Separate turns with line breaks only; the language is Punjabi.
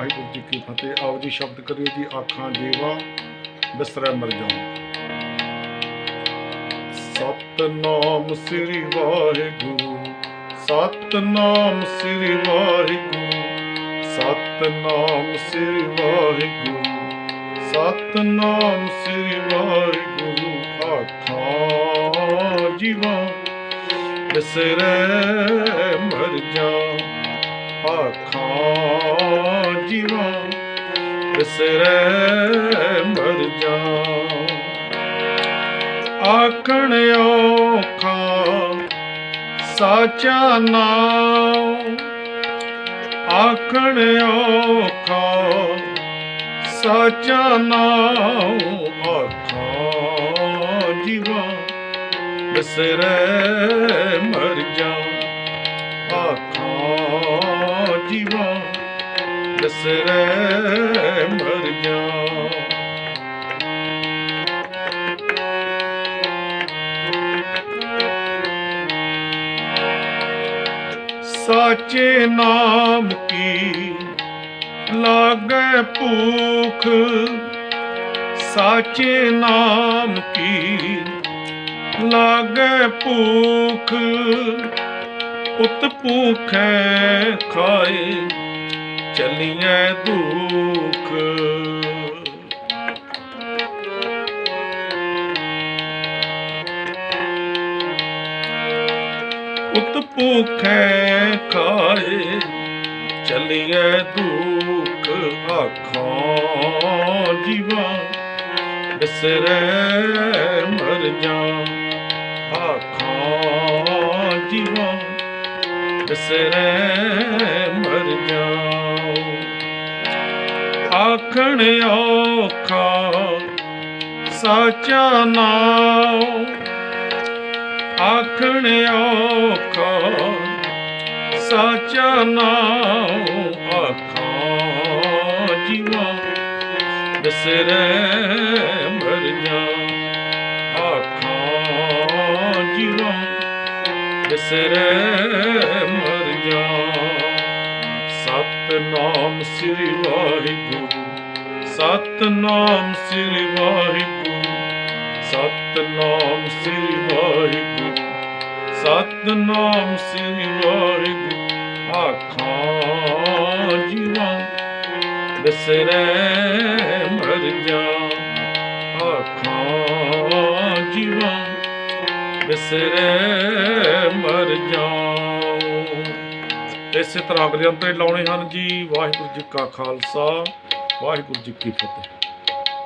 ਵਾਹਿਗੁਰੂ ਜੀ ਕੀ ਫਤਿਹ। ਆਪ ਜੀ ਸ਼ਬਦ ਕਰਿਓ ਜੀ, ਆਖਾਂ ਜੀਵਾ, ਬਿਸਰੈ ਮਰ ਜਾਉ। ਸਤਨਾਮ ਸ੍ਰੀ ਵਾਹਿਗੁਰੂ, ਸਤਨਾਮ ਸ੍ਰੀ ਵਾਹਿਗੁਰੂ, ਸਤਨਾਮ ਸ੍ਰੀ ਵਾਹਿਗੁਰੂ, ਸਤਨਾਮ ਸ੍ਰੀ ਵਾਹਿਗੁਰੂ, ਆਖਾਂ ਜੀਵਾ, ਬਿਸਰੈ ਮਰ ਜਾਉ। ਆਖਾਂ ਜੀਵਾ। ਬਿਸਰੈ ਮਰ ਜਾਉ ਆਖਣ ਔਖਾ ਸਾਚਾ ਨਾਮ ਆਖਣ ਔਖਾ ਸਾਚਾ ਨਾਮ ਆਖਾਂ ਜੀਵਾ ਬਿਸਰੈ ਮਰ ਜਾਉ ਬਿਸਰੈ ਮਰ ਜਾਉ ਸਾਚੇ ਨਾਮ ਕੀ ਲਾਗੈ ਭੂਖ? ਸਾਚੇ ਨਾਮ ਕੀ ਲਾਗੈ ਭੂਖ? ਉਤ ਭੂਖੈ ਖਾਏ। ਚਲੀਐ ਦੁਖ ਉਤ ਭੂਖੈ ਖਾਏ, ਚਲੀਐ ਦੁਖ ਆਖਾਂ ਜੀਵਾ ਬਿਸਰੈ ਮਰ ਜਾ। ਆਖਾਂ ਜੀਵਾ ਬਿਸਰੈ ਮਰ ਜਾਉ ਆਖਣ ਔਖਾ, ਸਾਚਾ ਨਾਮ ਆਖਣ ਔਖਾ, ਸਾਚਾ ਨਾਮ ਆਖਾਂ ਜੀਵਾ। ਬਿਸਰੈ ਮਰ ਜਾ ਆਖਾਂ ਜੀਵਾ। ਬਿਸਰੈ ਸਤਨਾਮ ਸ੍ਰੀ ਵਾਹਿਗੁਰੂ, ਸਤਨਾਮ ਸ੍ਰੀ ਵਾਹਿਗੁਰੂ, ਸਤਨਾਮ ਸ੍ਰੀ ਵਾਹਿਗੁਰੂ, ਸਤਨਾਮ ਸ੍ਰੀ ਵਾਹਿਗੁਰੂ, ਆਖਾਂ ਜੀਵਾ ਬਿਸਰੈ ਮਰ ਜਾ, ਆਖਾਂ ਜੀਵਾ ਬਿਸਰੈ ਮਰ ਜਾਉ ਇਸੇ ਤਰ੍ਹਾਂ ਅਗਲੇ ਅੰਤਰੇ ਲਾਉਣੇ ਹਨ ਜੀ, ਵਾਹਿਗੁਰੂ ਜੀ ਕਾ ਖਾਲਸਾ, ਵਾਹਿਗੁਰੂ ਜੀ ਕੀ ਫਤਿਹ।